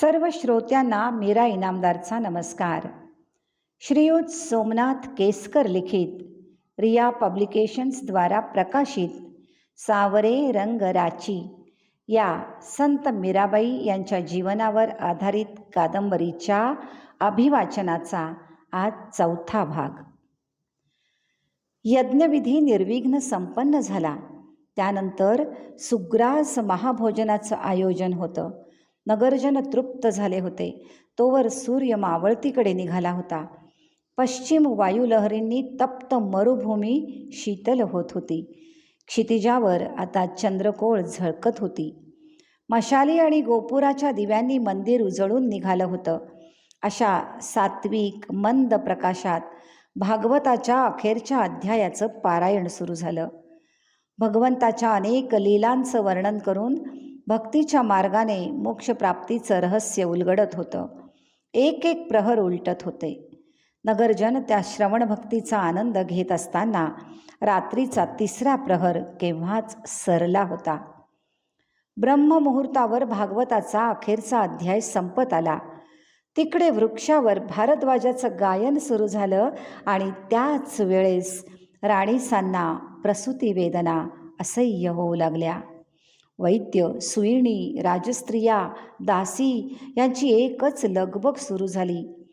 सर्व श्रोत्यांना मीरा इनामदारचा नमस्कार. श्रीयुत सोमनाथ केसकर लिखित रिया पब्लिकेशन्सद्वारा प्रकाशित सावरे रंग राची या संत मीराबाई यांच्या जीवनावर आधारित कादंबरीच्या अभिवाचनाचा आज चौथा भाग. यज्ञविधी निर्विघ्न संपन्न झाला. त्यानंतर सुग्रास महाभोजनाचं आयोजन होतं. नगरजन तृप्त झाले होते. तोवर सूर्य मावळतीकडे निघाला होता. पश्चिम वायुलहरींनी तप्त मरुभूमी शीतल होत होती. क्षितिजावर आता चंद्रकोळ झळकत होती. मशाली आणि गोपुराच्या दिव्यांनी मंदिर उजळून निघालं होतं. अशा सात्विक मंद प्रकाशात भागवताच्या अखेरच्या अध्यायाचं पारायण सुरू झालं. भगवंताच्या अनेक लीलांचं वर्णन करून भक्तीच्या मार्गाने मोक्षप्राप्तीचं रहस्य उलगडत होतं. एक एक प्रहर उलटत होते. नगरजन त्या श्रवणभक्तीचा आनंद घेत असताना रात्रीचा तिसरा प्रहर केव्हाच सरला होता. ब्रह्ममुहूर्तावर भागवताचा अखेरचा अध्याय संपत आला. तिकडे वृक्षावर भारद्वाजाचं गायन सुरू झालं आणि त्याच वेळेस राणीसांना प्रसूती वेदना असह्य होऊ लागल्या. वैद्य सुईणी राजस्त्रिया दासी यांची एकच लगबग सुरू झाली.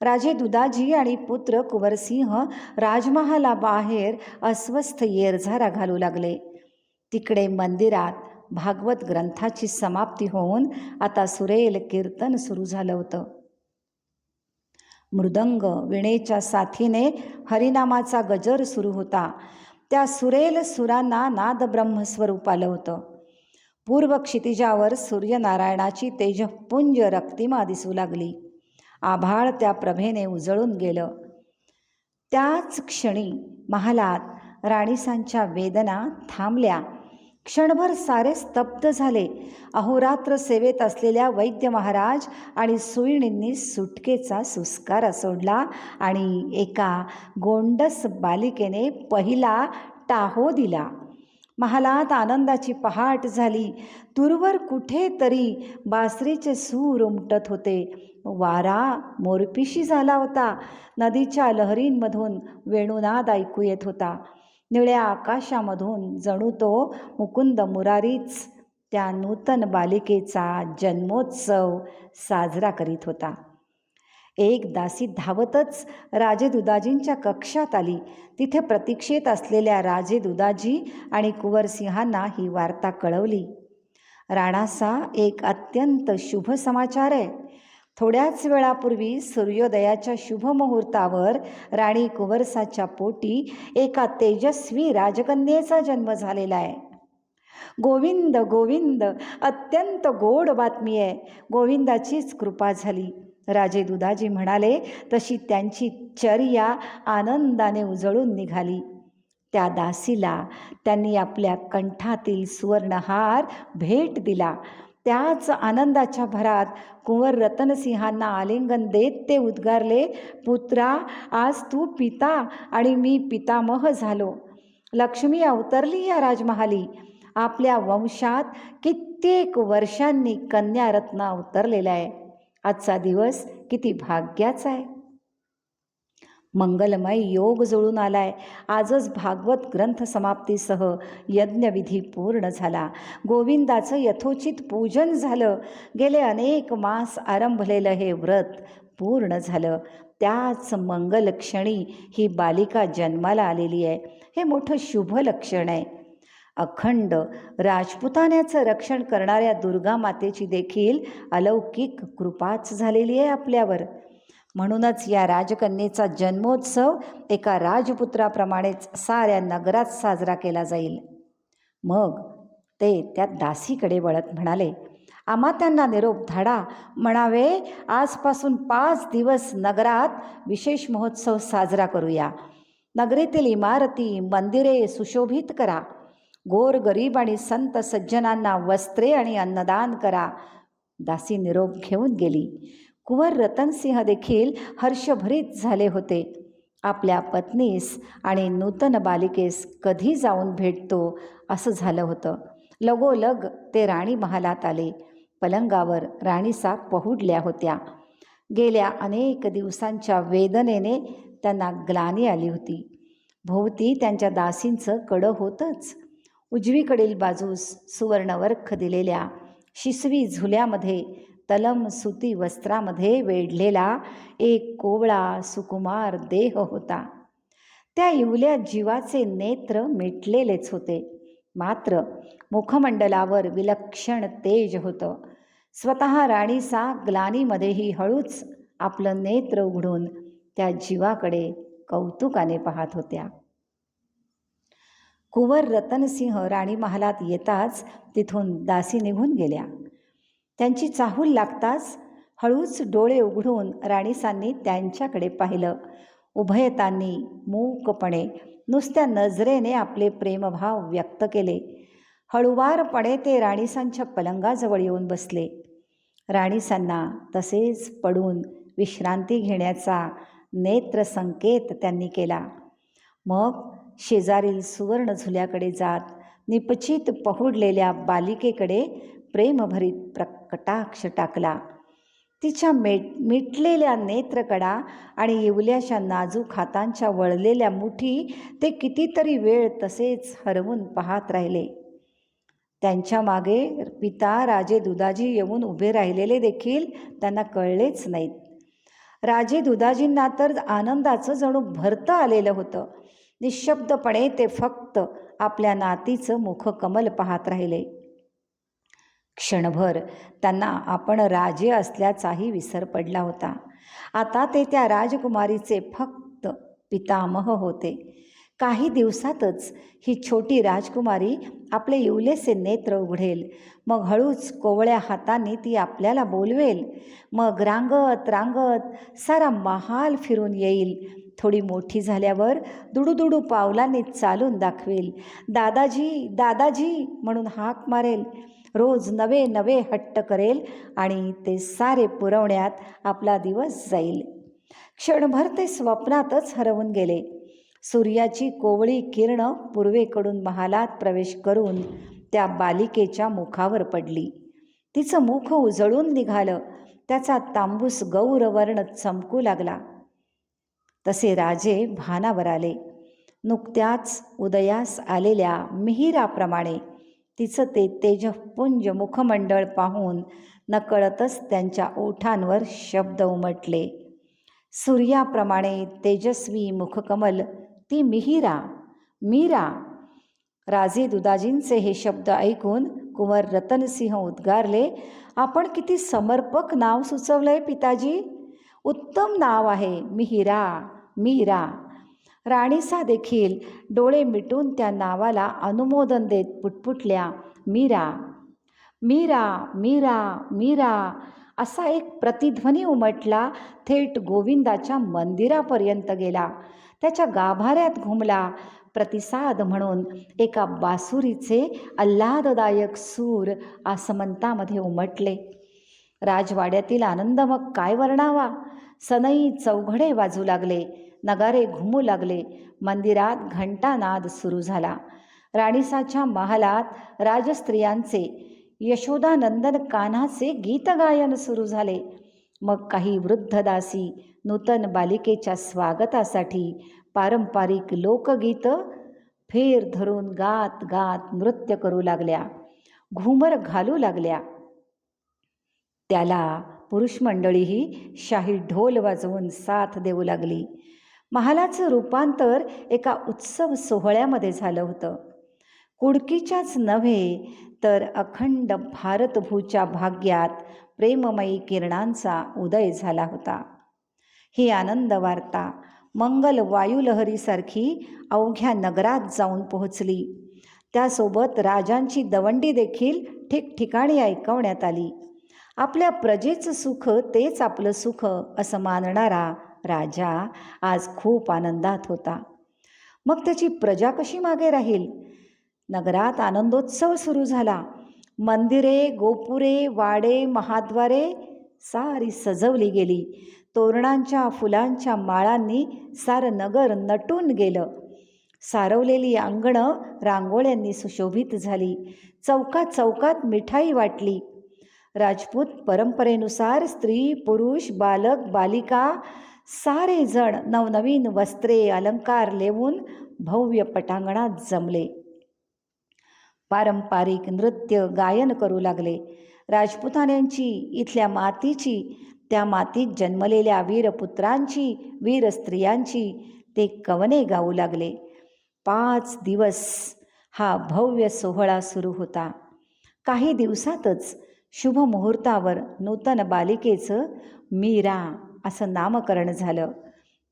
राजे दुदाजी आणि पुत्र कुंवरसिंह राजमहालाबाहेर अस्वस्थ येरझारा घालू लागले. तिकडे मंदिरात भागवत ग्रंथाची समाप्ती होऊन आता सुरेल कीर्तन सुरू झालं होतं. मृदंग विणेच्या साथीने हरिनामाचा गजर सुरू होता. त्या सुरेल सुरांना नाद ब्रह्मस्वरूप आलं होतं. पूर्व क्षितिजावर सूर्यनारायणाची तेजपुंज रक्तिमा दिसू लागली. आभाळ त्या प्रभेने उजळून गेलं. त्याच क्षणी महालात राणीसांच्या वेदना थांबल्या. क्षणभर सारे स्तब्ध झाले. अहोरात्र सेवेत असलेल्या वैद्य महाराज आणि सुईणींनी सुटकेचा सुस्कार सोडला आणि एका गोंडस बालिकेने पहिला टाहो दिला. महालात आनंदाची पहाट झाली. दूरवर कुठेतरी बासरीचे सूर उमटत होते. वारा मोरपिशी झाला होता. नदीच्या लहरींमधून वेणुनाद ऐकू येत होता. निळ्या आकाशामधून जणू तो मुकुंद मुरारीच त्या नूतन बालिकेचा जन्मोत्सव साजरा करीत होता. एक दासी धावतच राजे दुदाजींच्या कक्षात आली. तिथे प्रतीक्षेत असलेल्या राजे दुदाजी आणि कुंवरसिंहांना ही वार्ता कळवली. राणासा एक अत्यंत शुभ समाचार आहे. थोड्याच वेळापूर्वी सूर्योदयाच्या शुभ मुहूर्तावर राणी कुंवरसाच्या पोटी एका तेजस्वी राजकन्येचा जन्म झालेला आहे. गोविंद गोविंद अत्यंत गोड बातमी आहे. गोविंदाचीच कृपा झाली. राजे दुधाजी म्हणाले तशी त्यांची चर्या आनंदाने उजळून निघाली. त्या दासीला त्यांनी आपल्या कंठातील सुवर्णहार भेट दिला. त्याच आनंदाच्या भरात कुंवर रतनसिंहांना आलिंगन देत ते उद्गारले पुत्रा आज तू पिता आणि मी पितामह झालो. लक्ष्मी अवतरली या राजमहाली. आपल्या वंशात कित्येक वर्षांनी कन्यारत्न अवतरलेला आहे. आजचा दिवस किती भाग्याचा आहे. मंगलमय योग जुळून आलाय. आजच भागवत ग्रंथ समाप्तीसह यज्ञविधी पूर्ण झाला. गोविंदाचं यथोचित पूजन झालं. गेले अनेक मास आरंभलेलं हे व्रत पूर्ण झालं. त्याच मंगल क्षणी ही बालिका जन्माला आलेली आहे. हे मोठं शुभ लक्षण आहे. अखंड राजपुतान्याचं रक्षण करणाऱ्या दुर्गा मातेची देखील अलौकिक कृपाच झालेली आहे आपल्यावर. म्हणूनच या राजकन्येचा जन्मोत्सव एका राजपुत्राप्रमाणेच साऱ्या नगरात साजरा केला जाईल. मग ते त्या दासीकडे वळत म्हणाले आम्हा त्यांना निरोप धाडा. म्हणावे आजपासून पाच दिवस नगरात विशेष महोत्सव साजरा करूया. नगरीतील इमारती मंदिरे सुशोभित करा. गोर गरीब आणि संत सज्जनांना वस्त्रे आणि अन्नदान करा. दासी निरोप घेऊन गेली. कुंवर रतनसिंह देखील हर्षभरीत झाले होते. आपल्या पत्नीस आणि नूतन बालिकेस कधी जाऊन भेटतो असं झालं होतं. लगोलग ते राणी महालात आले. पलंगावर राणीसा पहुडल्या होत्या. गेल्या अनेक दिवसांच्या वेदनेने त्यांना ग्लानी आली होती. भोवती त्यांच्या दासींचं कडं होतंच. उजवीकडील बाजूस सुवर्णवर्ख दिलेल्या शिसवी झुल्यामध्ये तलम सुती वस्त्रामध्ये वेढलेला एक कोवळा सुकुमार देह होता. त्या इवल्या जीवाचे नेत्र मिटलेलेच होते. मात्र मुखमंडलावर विलक्षण तेज होतं. स्वतः राणीसा ग्लानीमध्येही हळूच आपलं नेत्र उघडून त्या जीवाकडे कौतुकाने पाहत होत्या. कुंवर रतनसिंह राणी महालात येताच तिथून दासी निघून गेल्या. त्यांची चाहूल लागताच हळूच डोळे उघडून राणीसांनी त्यांच्याकडे पाहिलं. उभयतांनी मूकपणे नुसत्या नजरेने आपले प्रेमभाव व्यक्त केले. हळुवारपणे ते राणीसांच्या पलंगाजवळ येऊन बसले. राणीसांना तसेच पडून विश्रांती घेण्याचा नेत्रसंकेत त्यांनी केला. मग शेजारील सुवर्ण झुल्याकडे जात निपचित पहुडलेल्या बालिकेकडे प्रेमभरीत प्रकटाक्ष टाकला. तिच्या मेट मिटलेल्या नेत्रकडा आणि येवल्याशा नाजूक हातांच्या वळलेल्या मुठी ते कितीतरी वेळ तसेच हरवून पाहत राहिले. त्यांच्या मागे पिता राजे दुदाजी येऊन उभे राहिलेले देखील त्यांना कळलेच नाहीत. राजे दुदाजींना तर आनंदाचं जणू भरतं आलेलं होतं. निशब्दपणे ते फक्त आपल्या नातीचं मुखकमल पाहत राहिले. क्षणभर त्यांना आपण राजे असल्याचाही विसर पडला होता. आता ते त्या राजकुमारीचे फक्त पितामह होते. काही दिवसातच ही छोटी राजकुमारी आपले इवलेसे नेत्र उघडेल. मग हळूच कोवळ्या हाताने ती आपल्याला बोलवेल. मग रांगत रांगत सारा महाल फिरून येईल. थोडी मोठी झाल्यावर दुडूदुडू पावलांनी चालून दाखवेल. दादाजी दादाजी म्हणून हाक मारेल. रोज नवे नवे हट्ट करेल आणि ते सारे पुरवण्यात आपला दिवस जाईल. क्षणभर ते स्वप्नातच हरवून गेले. सूर्याची कोवळी किरणं पूर्वेकडून महालात प्रवेश करून त्या बालिकेच्या मुखावर पडली. तिचं मुख उजळून निघालं. त्याचा तांबूस गौरवर्ण चमकू लागला. तसे राजे भानावर आले. नुकत्याच उदयास आलेल्या मिहिराप्रमाणे तिचं ते तेजपुंज मुखमंडळ पाहून नकळतच त्यांच्या ओठांवर शब्द उमटले. सूर्याप्रमाणे तेजस्वी मुखकमल ती मिहिरा मीरा राजे दुदाजींचे हे शब्द ऐकून कुंवर रतनसिंह उद्गारले आपण किती समर्पक नाव सुचवलंय पिताजी? उत्तम नाव आहे. मिहिरा मीरा राणीसा देखील डोळे मिटून त्या नावाला अनुमोदन देत पुटपुटल्या मीरा मीरा मीरा मीरा असा एक प्रतिध्वनी उमटला. थेट गोविंदाच्या मंदिरापर्यंत गेला. त्याच्या गाभाऱ्यात घुमला. प्रतिसाद म्हणून एका बासुरीचे आल्हाददायक सूर आसमंतामध्ये उमटले. राजवाड्यातील आनंद मग काय वर्णावा? सनई चौघडे वाजू लागले नगारे घुमू लागले मंदिरात घंटानाद सुरू झाला. राणीसाच्या महालात राजस्त्रियांचे यशोदानंदन कान्हाचे गीतगायन सुरू झाले. मग काही वृद्ध दासी नूतन बालिकेच्या स्वागतासाठी पारंपरिक लोकगीतं फेर धरून गात गात नृत्य करू लागल्या. घुमर घालू लागल्या. त्याला पुरुष मंडळीही शाही ढोल वाजवून साथ देऊ लागली. महालाचं रूपांतर एका उत्सव सोहळ्यामध्ये झालं होतं. कुडकीच्याच नव्हे तर अखंड भारतभूच्या भाग्यात प्रेममयी किरणांचा उदय झाला होता. ही आनंद वार्ता मंगल वायुलहरीसारखी अवघ्या नगरात जाऊन पोहोचली. त्यासोबत राजांची दवंडी देखील ठिकठिकाणी ऐकवण्यात आली. आपल्या प्रजेचं सुख तेच आपलं सुख असं मानणारा राजा आज खूप आनंदात होता. मग त्याची प्रजा कशी मागे राहील? नगरात आनंदोत्सव सुरू झाला. मंदिरे गोपुरे वाडे महाद्वारे सारी सजवली गेली. तोरणांच्या फुलांच्या माळांनी सारं नगर नटून गेलं. सारवलेली अंगणं रांगोळ्यांनी सुशोभित झाली. चौकात चौकात मिठाई वाटली. राजपूत परंपरेनुसार स्त्री पुरुष बालक बालिका सारे जण नवनवीन वस्त्रे अलंकार लेवून भव्य पटांगणात जमले. पारंपरिक नृत्य गायन करू लागले. राजपुतान्यांची इथल्या मातीची त्या मातीत जन्मलेल्या वीरपुत्रांची वीर स्त्रियांची ते कवने गाऊ लागले. पाच दिवस हा भव्य सोहळा सुरू होता. काही दिवसातच शुभ मुहूर्तावर नूतन बालिकेचं मीरा असं नामकरण झालं.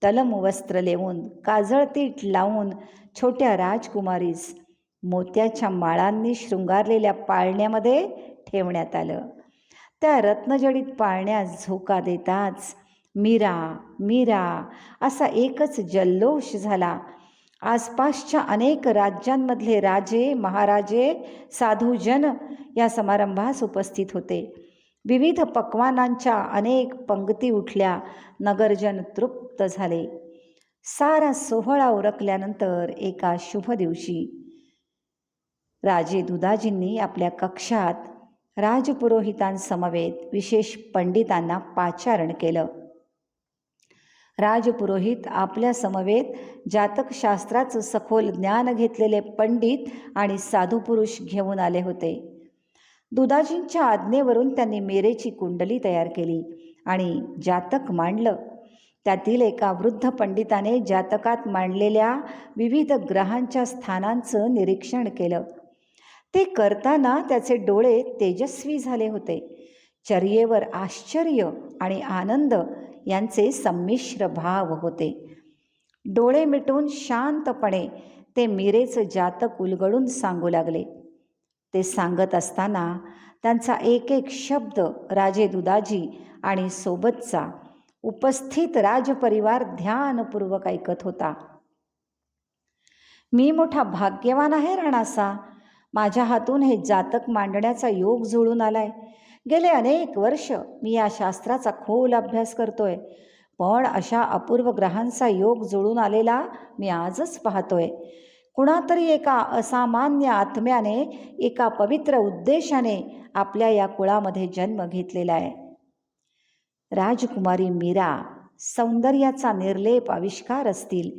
तलम वस्त्र लेवून काजळतीट लावून छोट्या राजकुमारीस मोत्याच्या माळांनी शृंगारलेल्या पाळण्यामध्ये ठेवण्यात आलं. त्या रत्नजडित पाळण्यास झोका देताच मीरा मीरा असा एकच जल्लोष झाला. आसपासच्या अनेक राज्यांमधले राजे महाराजे साधूजन या समारंभास उपस्थित होते. विविध पक्वानांच्या अनेक पंक्ती उठल्या नगरजन तृप्त झाले. सारा सोहळा उरकल्यानंतर एका शुभ दिवशी राजे दुदाजींनी आपल्या कक्षात राजपुरोहितांसमवेत विशेष पंडितांना पाचारण केलं. राजपुरोहित आपल्या समवेत जातकशास्त्राचं सखोल ज्ञान घेतलेले पंडित आणि साधुपुरुष घेऊन आले होते. दुदाजींच्या आज्ञेवरून त्यांनी मेरेची कुंडली तयार केली आणि जातक मांडलं. त्यातील एका वृद्ध पंडिताने जातकात मांडलेल्या विविध ग्रहांच्या स्थानांचं निरीक्षण केलं. ते करताना त्याचे डोळे तेजस्वी झाले होते. चर्येवर आश्चर्य आणि आनंद यांचे संमिश्र भाव होते. डोळे मिटून शांतपणे ते मीरेचं जातक उलगडून सांगू लागले. ते सांगत असताना त्यांचा एक एक शब्द राजे दुदाजी आणि सोबतचा उपस्थित राजपरिवार ध्यानपूर्वक ऐकत होता. मी मोठा भाग्यवान आहे राणासा. माझ्या हातून हे जातक मांडण्याचा योग जुळून आलाय. गेले अनेक वर्ष मी या शास्त्राचा खोल अभ्यास करतोय. पण अशा अपूर्व ग्रहांचा योग जुळून आलेला मी आजच पाहतोय. कुणातरी एका असामान्य आत्म्याने एका पवित्र उद्देशाने आपल्या या कुळामध्ये जन्म घेतलेला आहे. राजकुमारी मीरा सौंदर्याचा निर्लेप आविष्कार असतील.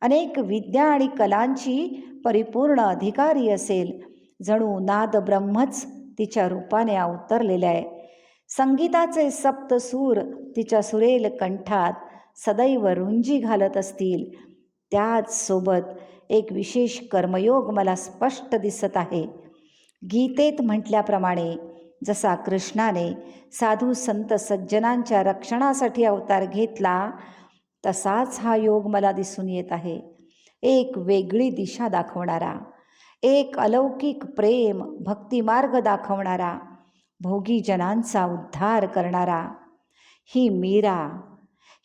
अनेक विद्या आणि कलांची परिपूर्ण अधिकारी असेल. जणू नाद ब्रह्मच तिच्या रूपाने अवतरलेलं आहे. संगीताचे सप्त सूर तिच्या सुरेल कंठात सदैव रुंजी घालत असतील. त्याचसोबत एक विशेष कर्मयोग मला स्पष्ट दिसत आहे. गीतेत म्हटल्याप्रमाणे जसा कृष्णाने साधू संत सज्जनांच्या रक्षणासाठी अवतार घेतला तसाच हा योग मला दिसून येत आहे. एक वेगळी दिशा दाखवणारा. एक अलौकिक प्रेम भक्तिमार्ग दाखवणारा भोगी जनांचा उद्धार करणारा. ही मीरा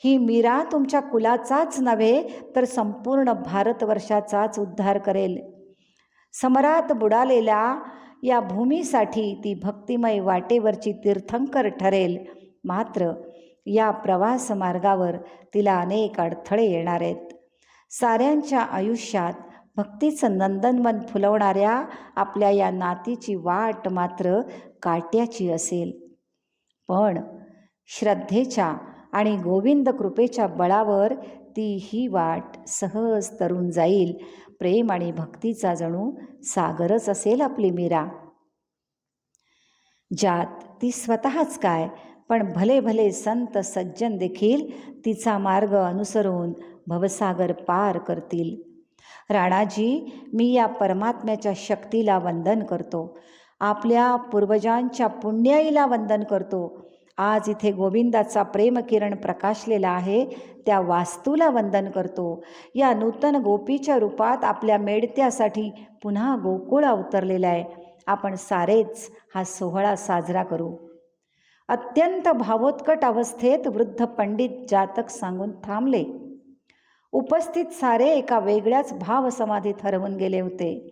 ही मीरा तुमच्या कुलाचाच नव्हे तर संपूर्ण भारतवर्षाचाच उद्धार करेल. समरात बुडालेल्या या भूमीसाठी ती भक्तिमय वाटेवरची तीर्थंकर ठरेल. मात्र या प्रवास मार्गावर तिला अनेक अडथळे येणार आहेत. साऱ्यांच्या आयुष्यात भक्तीचं नंदनवन फुलवणाऱ्या आपल्या या नातीची वाट मात्र काट्याची असेल. पण श्रद्धेच्या आणि गोविंद कृपेच्या बळावर ती ही वाट सहज तरून जाईल. प्रेम आणि भक्तीचा जणू सागरच असेल आपली मीरा. ज्यात ती स्वतःच काय पण भले भले संत सज्जन देखील तिचा मार्ग अनुसरून भवसागर पार करतील. राणाजी मी या परमात्म्याच्या शक्तीला वंदन करतो. आपल्या पूर्वजांच्या पुण्याईला वंदन करतो. आज इथे गोविंदाचा प्रेमकिरण प्रकाशलेला आहे त्या वास्तूला वंदन करतो. या नूतन गोपीच्या रूपात आपल्या मेडत्यासाठी पुन्हा गोकुळ अवतरलेला आहे. आपण सारेच हा सोहळा साजरा करू. अत्यंत भावोत्कट अवस्थेत वृद्ध पंडित जातक सांगून थांबले. उपस्थित सारे एका वेगळ्याच भावसमाधीत हरवून गेले होते.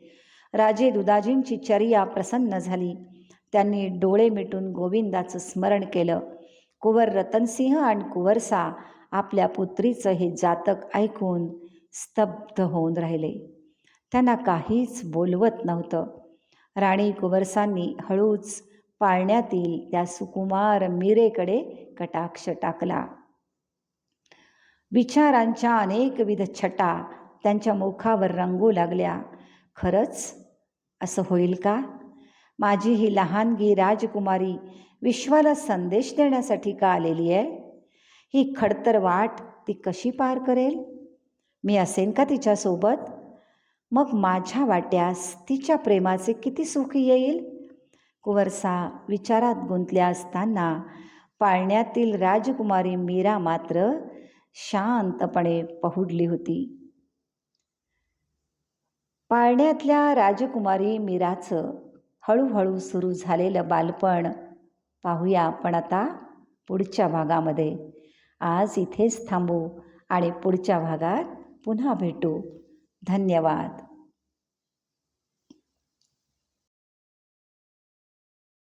राजे दुदाजींची चर्या प्रसन्न झाली. त्यांनी डोळे मिटून गोविंदाचं स्मरण केलं. कुवर रतनसिंह आणि कुवरसा आपल्या पुत्रीचं हे जातक ऐकून स्तब्ध होऊन राहिले. त्यांना काहीच बोलवत नव्हतं. राणी कुवरसांनी हळूच पाळण्यातील त्या सुकुमार मीरेकडे कटाक्ष टाकला. विचारांच्या अनेकविध छटा त्यांच्या मुखावर रंगू लागल्या. खरंच? असं होईल का? माझी ही लहानगी राजकुमारी विश्वाला संदेश देण्यासाठी का आलेली आहे? ही खडतर वाट ती कशी पार करेल? मी असेन का तिच्यासोबत? मग माझ्या वाट्यास तिच्या प्रेमाचे किती सुख येईल? कुवरसा विचारात गुंतल्या असताना पाळण्यातील राजकुमारी मीरा मात्र शांतपणे पहुडली होती. पाळण्यातल्या राजकुमारी मीराचं हळूहळू सुरू झालेलं बालपण पाहूया आपण आता पुढच्या भागामध्ये. आज इथेच थांबू आणि पुढच्या भागात पुन्हा भेटू. धन्यवाद.